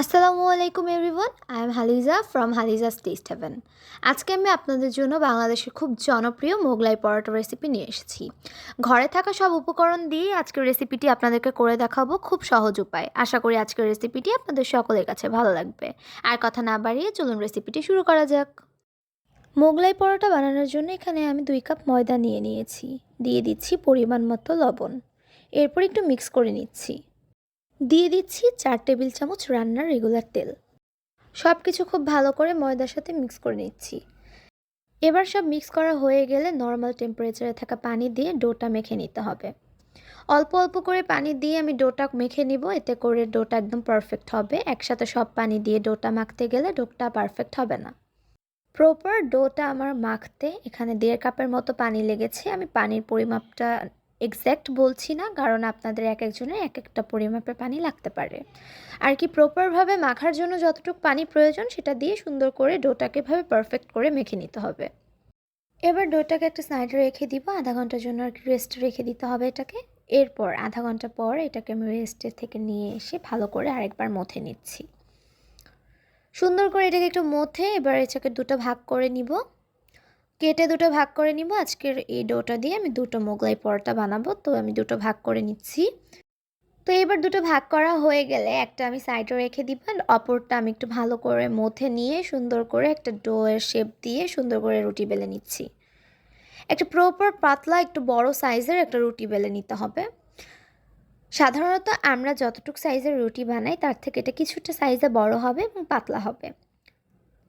আসসালামু আলাইকুম everyone, I am Halija from Halija's taste heaven. আজকে আমি আপনাদের জন্য বাংলাদেশের খুব জনপ্রিয় মোগলাই পরোটা রেসিপি নিয়ে এসেছি। ঘরে থাকা সব উপকরণ দিয়ে আজকের রেসিপিটি আপনাদেরকে করে দেখাবো খুব সহজ উপায়। আশা করি আজকের রেসিপিটি আপনাদের সকলের কাছে ভালো লাগবে। আর কথা না বাড়িয়ে চলুন রেসিপিটি শুরু করা যাক। মোগলাই পরোটা বানানোর জন্য এখানে আমি দুই কাপ ময়দা নিয়ে নিয়েছি। দিয়ে দিচ্ছি পরিমাণ মতো লবণ। এরপর একটু মিক্স করে নিচ্ছি। দিয়ে দিচ্ছি চার টেবিল চামচ রান্নার রেগুলার তেল। সব কিছু খুব ভালো করে ময়দার সাথে মিক্স করে নিচ্ছি। এবার সব মিক্স করা হয়ে গেলে নর্মাল টেম্পারেচারে থাকা পানি দিয়ে ডোটা মেখে নিতে হবে। অল্প অল্প করে পানি দিয়ে আমি ডোটা মেখে নিব, এতে করে ডোটা একদম পারফেক্ট হবে। একসাথে সব পানি দিয়ে ডোটা মাখতে গেলে ডোটা পারফেক্ট হবে না। প্রপার ডোটা আমার মাখতে এখানে দেড় কাপের মতো পানি লেগেছে। আমি পানির পরিমাপটা এক্স্যাক্ট বলছি না, কারণ আপনাদের এক একজনের এক একটা পরিমাপের পানি লাগতে পারে। আর কি প্রপারভাবে মাখার জন্য যতটুকু পানি প্রয়োজন, সেটা দিয়ে সুন্দর করে ডোটাকে ভাবে পারফেক্ট করে মেখে নিতে হবে। এবার ডোটাকে একটা সাইডে রেখে দিব, আধা ঘণ্টার জন্য আর কি রেস্টে রেখে দিতে হবে এটাকে। এরপর আধা ঘণ্টা পর এটাকে আমি রেস্টে থেকে নিয়ে এসে ভালো করে আরেকবার মথে নিচ্ছি। সুন্দর করে এটাকে একটু মথে এবার এটাকে দুটো ভাগ করে নিব। কেটে দুটো ভাগ করে নিব। আজকের এই ডোটা দিয়ে আমি দুটো মোগলাই পরোটা বানাবো। তো আমি দুটো ভাগ করে নিচ্ছি। তো এবার দুটো ভাগ করা হয়ে গেলে একটা আমি সাইডে রেখে দিব আর অপরটা আমি একটু ভালো করে মথে নিয়ে সুন্দর করে একটা ডোয়ের শেপ দিয়ে সুন্দর করে রুটি বেলে নিচ্ছি। একটা প্রপার পাতলা একটু বড় সাইজের একটা রুটি বেলে নিতে হবে। সাধারণত আমরা যতটুকু সাইজের রুটি বানাই তার থেকে এটা কিছুটা সাইজে বড় হবে এবং পাতলা হবে।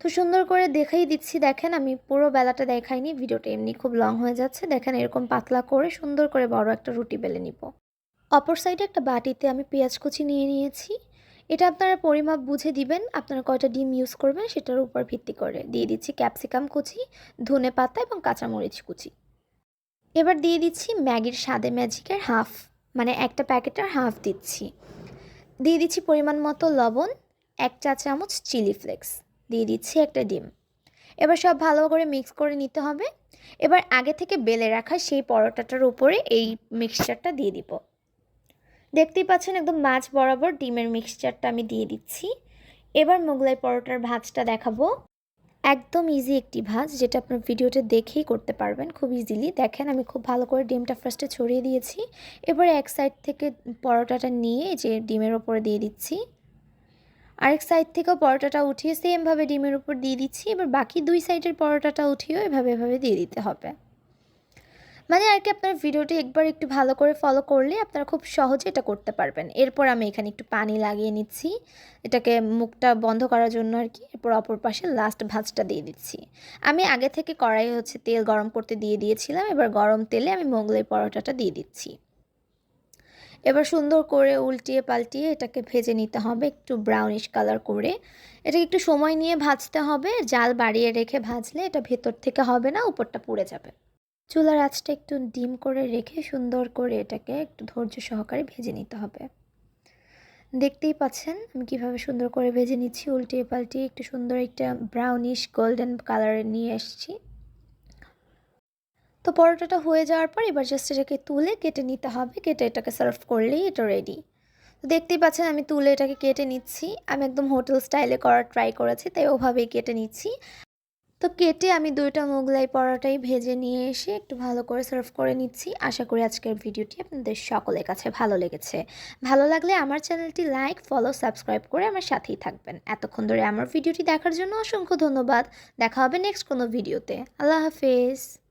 তো সুন্দর করে দেখাই দিচ্ছি। দেখেন, আমি পুরো বেলাটা দেখাইনি, ভিডিওটা এমনি খুব লং হয়ে যাচ্ছে। দেখেন, এরকম পাতলা করে সুন্দর করে বড় একটা রুটি বেলে নিব। অপর সাইডে একটা বাটিতে আমি পেঁয়াজ কুচি নিয়ে নিয়েছি। এটা আপনারা পরিমাপ বুঝে দিবেন, আপনারা কয়টা ডিম ইউজ করবেন, সেটার উপর ভিত্তি করে। দিয়ে দিচ্ছি ক্যাপসিকাম কুচি, ধনে পাতা এবং কাঁচামরিচ কুচি। এবার দিয়ে দিচ্ছি ম্যাগির স্বাদে ম্যাজিকের হাফ মানে একটা প্যাকেটের হাফ দিচ্ছি। দিয়ে দিচ্ছি পরিমাণ মতো লবণ, এক চা চামচ চিলি ফ্লেক্স দিয়ে দিচ্ছি একটা ডিম। এবার সব ভালো করে মিক্স করে নিতে হবে। এবার আগে থেকে বেলে রাখা সেই পরোটাটার উপরে এই মিক্সচারটা দিয়ে দিব। দেখতেই পাচ্ছেন একদম মাছ বরাবর ডিমের মিক্সচারটা আমি দিয়ে দিচ্ছি। এবার মোগলাই পরোটার ভাজটা দেখাবো। একদম ইজি একটি ভাজ, যেটা আপনার ভিডিওতে দেখেই করতে পারবেন খুব ইজিলি দেখেন আমি খুব ভালো করে ডিমটা ফার্স্টে ছড়িয়ে দিয়েছি। এবার এক সাইড থেকে পরোটাটা নিয়ে যে ডিমের ওপরে দিয়ে দিচ্ছি। আরেক সাইড থেকেও পরোটাটা উঠিয়ে সেমভাবে ডিমের উপর দিয়ে দিচ্ছি। এবার বাকি দুই সাইডের পরোটাটা উঠিয়েও এভাবে এভাবে দিয়ে দিতে হবে। মানে আর কি, আপনার ভিডিওটি একবার একটু ভালো করে ফলো করলে আপনারা খুব সহজে এটা করতে পারবেন। এরপর আমি এখানে একটু পানি লাগিয়ে নিচ্ছি। এটাকে মুখটা বন্ধ করার জন্য আর কি, এরপর অপর পাশে লাস্ট ভাজটা দিয়ে দিচ্ছি। আমি আগে থেকে কড়াই হচ্ছে তেল গরম করতে দিয়ে দিয়েছিলাম। এবার গরম তেলে আমি মোগলাই পরোটাটা দিয়ে দিচ্ছি। এবার সুন্দর করে উল্টিয়ে পাল্টিয়ে এটাকে ভেজে নিতে হবে একটু ব্রাউনিশ কালার করে। এটাকে একটু সময় নিয়ে ভাজতে হবে। জাল বাড়িয়ে রেখে ভাজলে এটা ভেতর থেকে হবে না, উপরটা পুড়ে যাবে। চুলার আঁচটা একটু ডিম করে রেখে সুন্দর করে এটাকে একটু ধৈর্য সহকারে ভেজে নিতে হবে। দেখতেই পাচ্ছেন আমি কীভাবে সুন্দর করে ভেজে নিচ্ছি, উল্টিয়ে পাল্টিয়ে একটু সুন্দর একটা ব্রাউনিশ গোল্ডেন কালারে নিয়ে এসছি। পরোটাটা হয়ে যাওয়ার পর এবার জাস্ট এটাকে তুলে কেটে নিতে হবে। কেটে এটাকে সার্ভ করলেই এটা রেডি তো দেখতেই পাচ্ছেন আমি তুলে এটাকে কেটে নিচ্ছি। আমি একদম হোটেল স্টাইলে করার ট্রাই করেছি, তাই ওভাবেই কেটে নিচ্ছি। তো কেটে আমি দুইটা মোগলাই পরোটাই ভেজে নিয়ে এসে একটু ভালো করে সার্ভ করে নিচ্ছি। আশা করি আজকের ভিডিওটি আপনাদের সকলের কাছে ভালো লেগেছে। ভালো লাগলে আমার চ্যানেলটি লাইক ফলো সাবস্ক্রাইব করে আমার সাথেই থাকবেন। এতক্ষণ ধরে আমার ভিডিওটি দেখার জন্য অসংখ্য ধন্যবাদ। দেখা হবে নেক্সট কোনো ভিডিওতে। আল্লাহ হাফেজ।